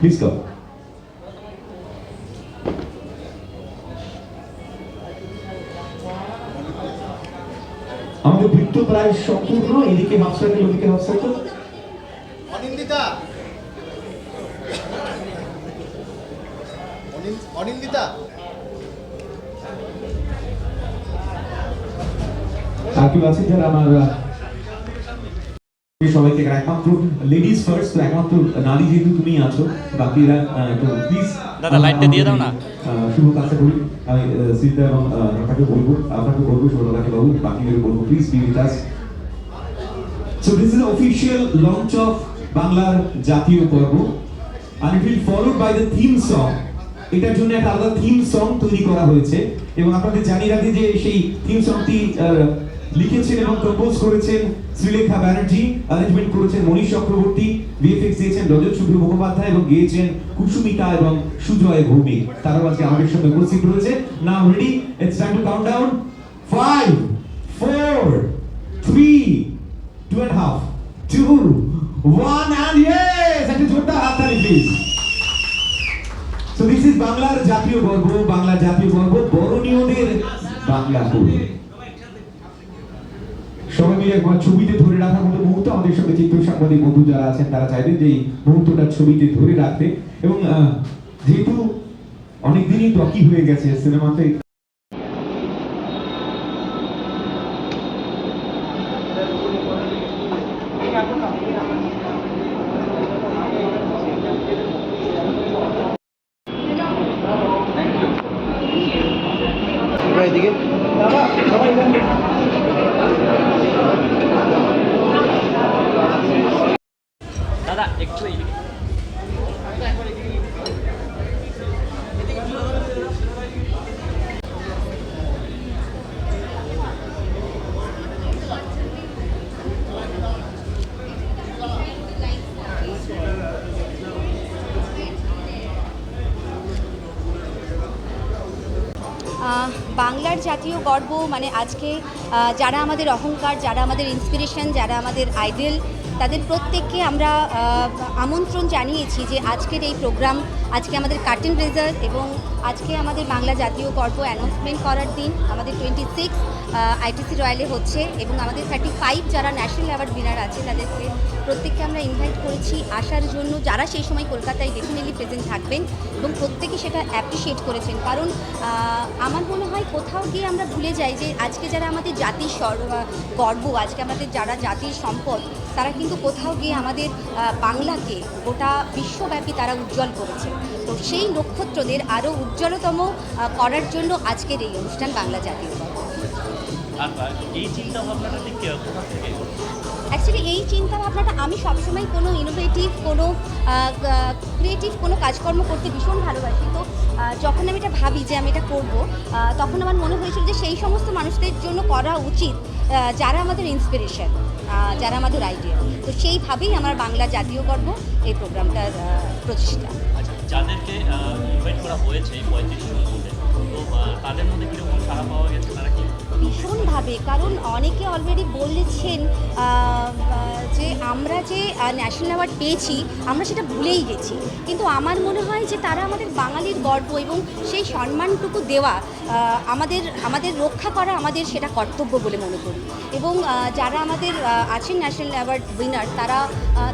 Please come আমাদের বৃত্ত প্রায় সম্পূর্ণ এদিকে হাফ সার্কেল ওদিকে হাফ সার্কেল অনিন্দিতা। অনিন্দিতা। আর কেউ আছে যারা আমার আহ, সবাইকে একমাত্র লেডিস ফার্স্ট একমাত্র নারী যেহেতু তুমি আছো বাকিরা তো প্লিজ দাদা, লাইটটা দিয়ে দাও না। শুভ কাছে আমি সীতা এবং আপনাকে বলব আপনাকে বলব বাবু বাকিদের বলব please be with us is the official launch of বাংলার জাতীয় পর্ব and it will followed by the theme song এটার জন্য একটা আলাদা থিম সং তৈরি করা হয়েছে এবং আপনাদের জানি রাখি যে সেই থিম সংটি লিখেছেন এবং কম্পোজ করেছেন শ্রীলেখা ব্যানার্জি অ্যারেঞ্জমেন্ট করেছেন মনীষ চক্রবর্তী ভিএফএক্স দিয়েছেন রজত শুভ্র মুখোপাধ্যায় এবং গেয়েছেন কুসুমিতা এবং সুজয় ভৌমিক। তারাও আজকে আমাদের সঙ্গে উপস্থিত রয়েছে। Now ready it's time to count down five four three two and half two one and yes একটা জোরদার হাততালি প্লিজ সো দিস ইজ বাংলার জাতীয় গর্ব বাংলার জাতীয় গর্ব, বরণীয়দের বাংলা কবি মিলে ছবিতে ধরে রাখার মতো মুহূর্ত আমাদের সঙ্গে চিত্র সাংবাদিক বন্ধু যারা আছেন, তারা চাইবেন যে এই মুহূর্তটা ছবিতে ধরে রাখতে। এবং যেহেতু অনেকদিনই বাকি হয়ে গেছে সিনেমাতে বাংলার জাতীয় গর্ব মানে আজকে যারা আমাদের অহংকার যারা আমাদের ইন্সপিরেশন যারা আমাদের আইডল তাদের প্রত্যেককে আমরা আমন্ত্রণ জানিয়েছি যে আজকের এই প্রোগ্রাম, আজকে আমাদের কার্টেন রেজাল্ট এবং আজকে আমাদের বাংলা জাতীয় গর্ব অ্যানাউন্সমেন্ট করার দিন, আমাদের টোয়েন্টি সিক্স আইটিসি রয়্যালে হচ্ছে এবং আমাদের থার্টি ফাইভ যারা ন্যাশনাল অ্যাওয়ার্ড উইনার আছে তাদেরকে প্রত্যেককে আমরা ইনভাইট করেছি আসার জন্য। যারা সেই সময় কলকাতায় ডেফিনেটলি প্রেজেন্ট থাকবেন এবং প্রত্যেকে সেটা অ্যাপ্রিসিয়েট করেছেন। কারণ আমার মনে হয় কোথাও গিয়ে আমরা ভুলে যাই যে আজকে যারা আমাদের জাতির গর্ব, আজকে আমাদের যারা জাতির সম্পদ তারা কিন্তু কোথাও গিয়ে আমাদের বাংলাকে গোটা বিশ্বব্যাপী তারা উজ্জ্বল করেছে। তো সেই নক্ষত্রদের আরও উজ্জ্বলতম করার জন্য আজকের এই অনুষ্ঠান বাংলা জাতীয় অ্যাকচুয়ালি এই চিন্তা ভাবনাটা আমি সবসময় কোনো ইনোভেটিভ কোনো ক্রিয়েটিভ কোনো কাজকর্ম করতে ভীষণ ভালোবাসি। তো যখন আমি এটা ভাবি যে আমি এটা করব তখন আমার মনে হয়েছিল যে সেই সমস্ত মানুষদের জন্য করা উচিত যারা আমাদের ইন্সপিরেশন যারা আমাদের আইডিয়া তো সেইভাবেই আমার বাংলা জাতীয় গর্ব এই প্রোগ্রামটার প্রতিষ্ঠা। প্রচেষ্টা আচ্ছা যাদেরকে ইনভাইট করা হয়েছে এই পঁয়ত্রিশ জন তো তাদের মধ্যে কীরকম সাড়া পাওয়া গেছে? তারা কি ভীষণভাবে কারণ অনেকে অলরেডি বলেছেন আমরা যে ন্যাশনাল অ্যাওয়ার্ড পেয়েছি, আমরা সেটা ভুলেই গেছি। কিন্তু আমার মনে হয় যে তারা আমাদের বাঙালির গর্ব এবং সেই সম্মানটুকু দেওয়া আমাদের আমাদের রক্ষা করা আমাদের সেটা কর্তব্য বলে মনে করি। এবং যারা আমাদের আছেন ন্যাশনাল অ্যাওয়ার্ড উইনার তারা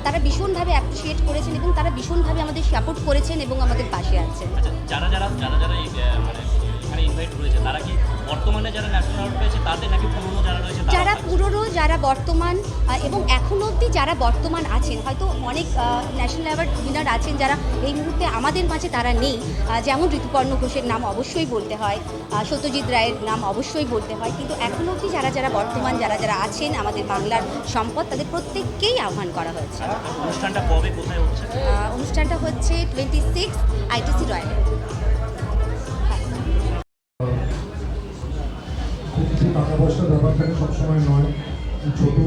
তারা ভীষণভাবে অ্যাপ্রিসিয়েট করেছেন এবং তারা ভীষণভাবে আমাদের সাপোর্ট করেছেন এবং আমাদের পাশে আছেন। আচ্ছা যারা যারা যারা যারা মানে এখানে ইনভাইট করেছে, তারা কি বর্তমানে যারা ন্যাশনাল পেয়েছে তাদের নাকি পুরনো যারা রয়েছে যারা পুরনো যারা বর্তমান এবং এখন অবধি যারা বর্তমান আছেন হয়তো অনেক ন্যাশনাল অ্যাওয়ার্ড উইনার আছেন যারা এই মুহূর্তে আমাদের মাঝে তারা নেই। যেমন ঋতুপর্ণ ঘোষের নাম অবশ্যই বলতে হয় সত্যজিৎ রায়ের নাম অবশ্যই বলতে হয় কিন্তু এখনও অবধি যারা যারা বর্তমান যারা যারা আছেন আমাদের বাংলার সম্পদ তাদের প্রত্যেককেই আহ্বান করা হয়েছে। অনুষ্ঠানটা কবে কোথায় হচ্ছে? অনুষ্ঠানটা হচ্ছে টোয়েন্টি সিক্স আইটিসি রয়্যাল পয়সার ব্যাপারটাকে সবসময় নয়, ছোটো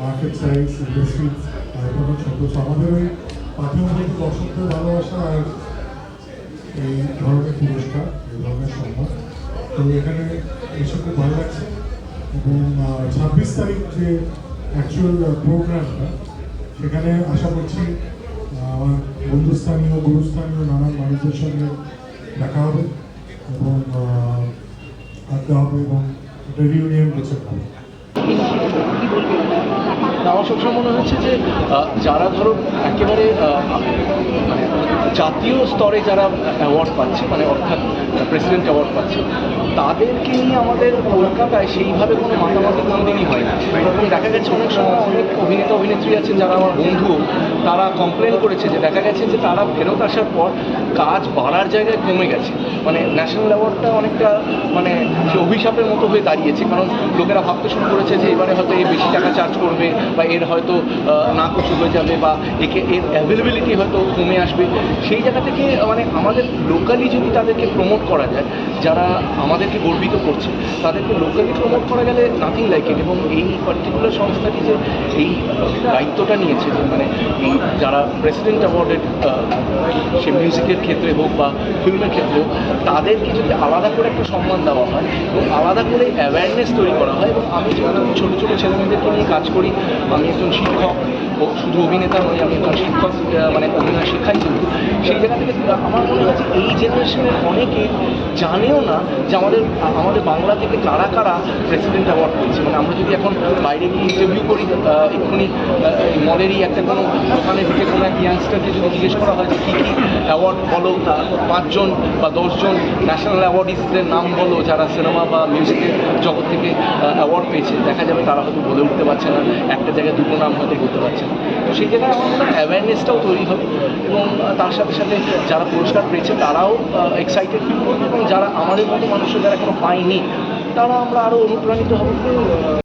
মার্কেট সাইজ ইন্ডাস্ট্রি এখনও ছোটো। আমাদের ওই পাঠ্যমূলক দর্শকদের ভালোবাসা আর এই ধরনের পুরস্কার, এই ধরনের সম্মান। তো এখানে এসে খুব ভালো লাগছে। এবং ছাব্বিশ তারিখ যে অ্যাকচুয়াল প্রোগ্রামটা সেখানে আশা করছি আমার বন্ধু স্থানীয় গুরুস্থানীয়, নানান মানুষদের সঙ্গে দেখা হবে এবং আড্ডা হবে এবং একটা রিউনিয়ন করতে হবে আমার সবসময় মনে হচ্ছে যে যারা ধরো একেবারে মানে জাতীয় স্তরে যারা অ্যাওয়ার্ড পাচ্ছে মানে অর্থাৎ প্রেসিডেন্ট অ্যাওয়ার্ড পাচ্ছে, তাদেরকে নিয়ে আমাদের কলকাতায় সেইভাবে কোনো মাতামাতি কোনোদিনই হয় না। এবং দেখা গেছে অনেক সময় অনেক অভিনেতা, অভিনেত্রী আছেন যারা আমার বন্ধু, তারা কমপ্লেন করেছে যে, দেখা গেছে যে তারা ফেরত আসার পর কাজ বাড়ার জায়গায় কমে গেছে। মানে ন্যাশনাল অ্যাওয়ার্ডটা অনেকটা মানে অভিশাপের মতো হয়ে দাঁড়িয়েছে, কারণ লোকেরা ভাবতে শুরু করেছে যে, এবারে হয়তো এই বেশি টাকা চার্জ করবে বা এর হয়তো আহ, না কিছু হয়ে যাবে বা একে এর অ্যাভেলেবিলিটি হয়তো কমে আসবে। সেই জায়গা থেকে মানে আমাদের লোকালি যদি তাদেরকে প্রমোট করা যায় যারা আমাদেরকে গর্বিত করছে, তাদেরকে লোকালি প্রমোট করা গেলে নাথিং লাইক ইট এবং এই পার্টিকুলার সংস্থাটি যে এই দায়িত্বটা নিয়েছে যে মানে এই যারা প্রেসিডেন্ট অ্যাওয়ার্ডের সে মিউজিকের ক্ষেত্রে হোক বা ফিল্মের ক্ষেত্রে হোক, তাদেরকে যদি আলাদা করে একটা সম্মান দেওয়া হয় এবং আলাদা করে অ্যাওয়ারনেস তৈরি করা হয় এবং আমি যেহেতু ছোটো ছোটো ছেলেমেয়েদেরকে নিয়ে কাজ করি, আমি একজন শিক্ষক শুধু অভিনেতা নই আমি একজন শিক্ষক মানে অভিনয় শেখাই কিন্তু সেই জায়গা থেকে আমার মনে হয় এই জেনারেশনের অনেকে জানেও না যে আমাদের আমাদের বাংলা থেকে কারা কারা প্রেসিডেন্ট অ্যাওয়ার্ড পেয়েছে। মানে আমরা যদি এখন বাইরে গিয়ে ইন্টারভিউ করি এক্ষুনি মলেরই একটা কোনো দোকানে ঢুকে কোনো এক ইয়াংস্টারকে যদি জিজ্ঞেস করা হয় যে কী কী অ্যাওয়ার্ড বলো, তা পাঁচজন বা দশজন ন্যাশনাল অ্যাওয়ার্ডিসদের নাম বলো, যারা সিনেমা বা মিউজিকের জগৎ থেকে অ্যাওয়ার্ড পেয়েছে, দেখা যাবে তারা হয়তো বলে উঠতে পারছে না, একটা জায়গায় দুটো নাম হয়তো বলতে পারছে না। তো সেই জায়গায় আমার মনে হয় অ্যাওয়ারনেসটাও তৈরি হবে এবং তার সাথে সাথে যারা পুরস্কার পেয়েছে তারাও এক্সাইটেড ফিল করবে এবং যারা আমাদের মতো মানুষের যারা এখনও পায়নি, তারা আমরা আরও অনুপ্রাণিত হব।